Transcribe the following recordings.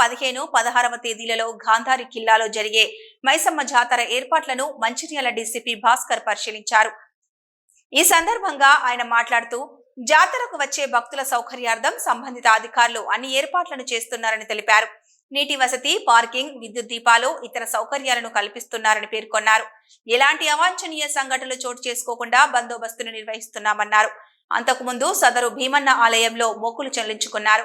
పదిహేను పదహారవ తేదీలలో గాంధారి కిల్లాలో జరిగే మైసమ్మ జాతర ఏర్పాట్లను మంచిర్యాల డీసీపీ భాస్కర్ పరిశీలించారు. ఈ సందర్భంగా ఆయన మాట్లాడుతూ జాతరకు వచ్చే భక్తుల సౌకర్యార్థం సంబంధిత అధికారులు అన్ని ఏర్పాట్లను చేస్తున్నారని తెలిపారు. నీటి వసతి పార్కింగ్ విద్యుత్ దీపాలు ఇతర సౌకర్యాలను కల్పిస్తున్నారని పేర్కొన్నారు. ఎలాంటి అవాంఛనీయ సంఘటనలు చోటు చేసుకోకుండా బందోబస్తును నిర్వహిస్తున్నామన్నారు. అంతకుముందు సదరు భీమన్న ఆలయంలో మొక్కులు చెల్లించుకున్నారు.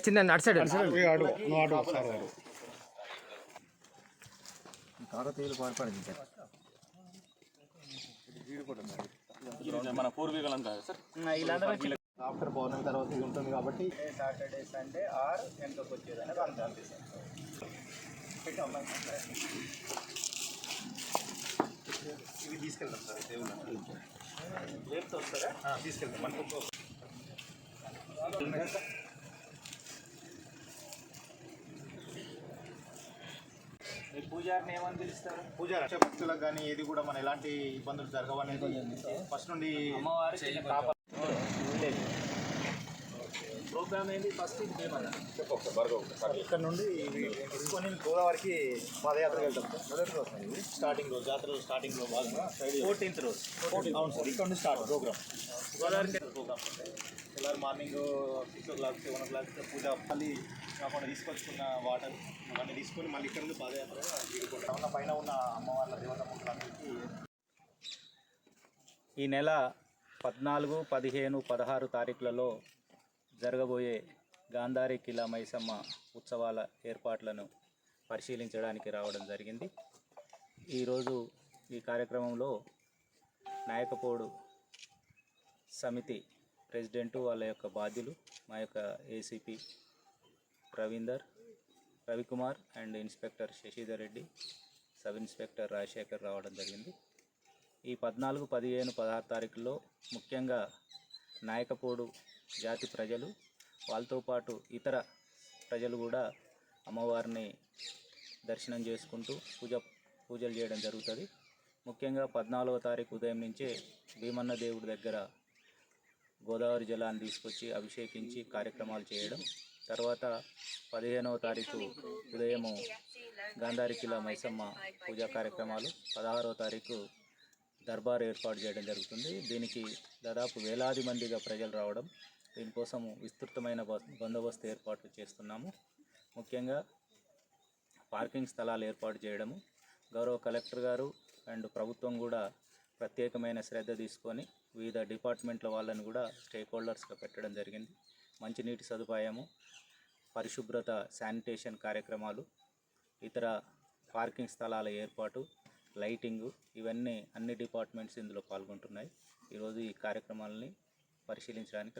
చిన్న అటు సైడ్. మన పూర్వీకులంతా సార్ ఆఫ్టర్ పౌర్ణమి తర్వాత ఇది ఉంటుంది కాబట్టి సాటర్డే సండే ఆర్ ఎంతకు వచ్చేది అనేది అంత అనిపిస్తుంది ఇవి తీసుకెళ్తాం సార్ దేవుళ్ళు రేపు వస్తారా తీసుకెళ్తాం మనకు మీ పూజారిని ఏమని పిలుస్తారు? పూజారి భక్తులకు కానీ ఏది కూడా మన ఎలాంటి ఇబ్బందులు జరగవనేది ఫస్ట్ నుండి విలేజ్. ఏంటి ఫస్ట్ ఇది ఇక్కడ నుండి తీసుకొని గోదావరికి పాదయాత్ర వెళ్తాం సార్. మొదటి రోజు ఇది. స్టార్టింగ్ రోజు జాతర స్టార్టింగ్ రోజు భాగంగా ఫోర్టీన్త్ రోజు. అవును సార్ ఇక్కడ నుండి స్టార్ట్ ప్రోగ్రామ్ గోదావరికి ప్రోగ్రామ్ తెల్లారి morning six o'clock seven o'clock పూజ మళ్ళీ కాకుండా తీసుకొచ్చుకున్న వాటర్ అవన్నీ తీసుకొని మళ్ళీ ఇక్కడ నుండి పాదయాత్ర ఉన్న పైన ఉన్న అమ్మవార్ల దేవత ముక్కలన్నిటికీ ఈ నెల పద్నాలుగు పదిహేను పదహారు తారీఖులలో జరగబోయే గాంధారి కిలా మైసమ్మ ఉత్సవాల ఏర్పాట్లను పరిశీలించడానికి రావడం జరిగింది. ఈరోజు ఈ కార్యక్రమంలో నాయకపోడు సమితి ప్రెసిడెంటు వాళ్ళ యొక్క బాధ్యులు మా యొక్క ACP Ravinder Ravikumar and inspector Shashidhar Reddy sub inspector Rajasekhar రావడం జరిగింది. ఈ పద్నాలుగు పదిహేను పదహారు తారీఖుల్లో ముఖ్యంగా నాయకపోడు జాతి ప్రజలు వాళ్ళతో పాటు ఇతర ప్రజలు కూడా అమ్మవారిని దర్శనం చేసుకుంటూ పూజ పూజలు చేయడం జరుగుతుంది. ముఖ్యంగా పద్నాలుగవ తారీఖు ఉదయం నుంచే భీమన్న దేవుడి దగ్గర గోదావరి జలాన్ని తీసుకొచ్చి అభిషేకించి కార్యక్రమాలు చేయడం తర్వాత పదిహేనవ తారీఖు ఉదయము గాంధారి కిలా మైసమ్మ పూజా కార్యక్రమాలు పదహారవ తారీఖు దర్బార్ ఏర్పాటు చేయడం జరుగుతుంది. దీనికి దాదాపు వేలాది మందిగా ప్రజలు రావడం దీనికోసం విస్తృతమైన బందోబస్తు ఏర్పాట్లు చేస్తున్నాము. ముఖ్యంగా పార్కింగ్ స్థలాలు ఏర్పాటు చేయడము గౌరవ కలెక్టర్ గారు అండ్ ప్రభుత్వం కూడా ప్రత్యేకమైన శ్రద్ధ తీసుకొని వివిధ డిపార్ట్మెంట్ల వాళ్ళని కూడా స్టేక్ హోల్డర్స్గా పెట్టడం జరిగింది. మంచినీటి సదుపాయము పరిశుభ్రత శానిటేషన్ కార్యక్రమాలు ఇతర పార్కింగ్ స్థలాల ఏర్పాటు లైటింగు ఇవన్నీ అన్ని డిపార్ట్మెంట్స్ ఇందులో పాల్గొంటున్నాయి. ఈరోజు ఈ కార్యక్రమాలని పరిశీలించడానికి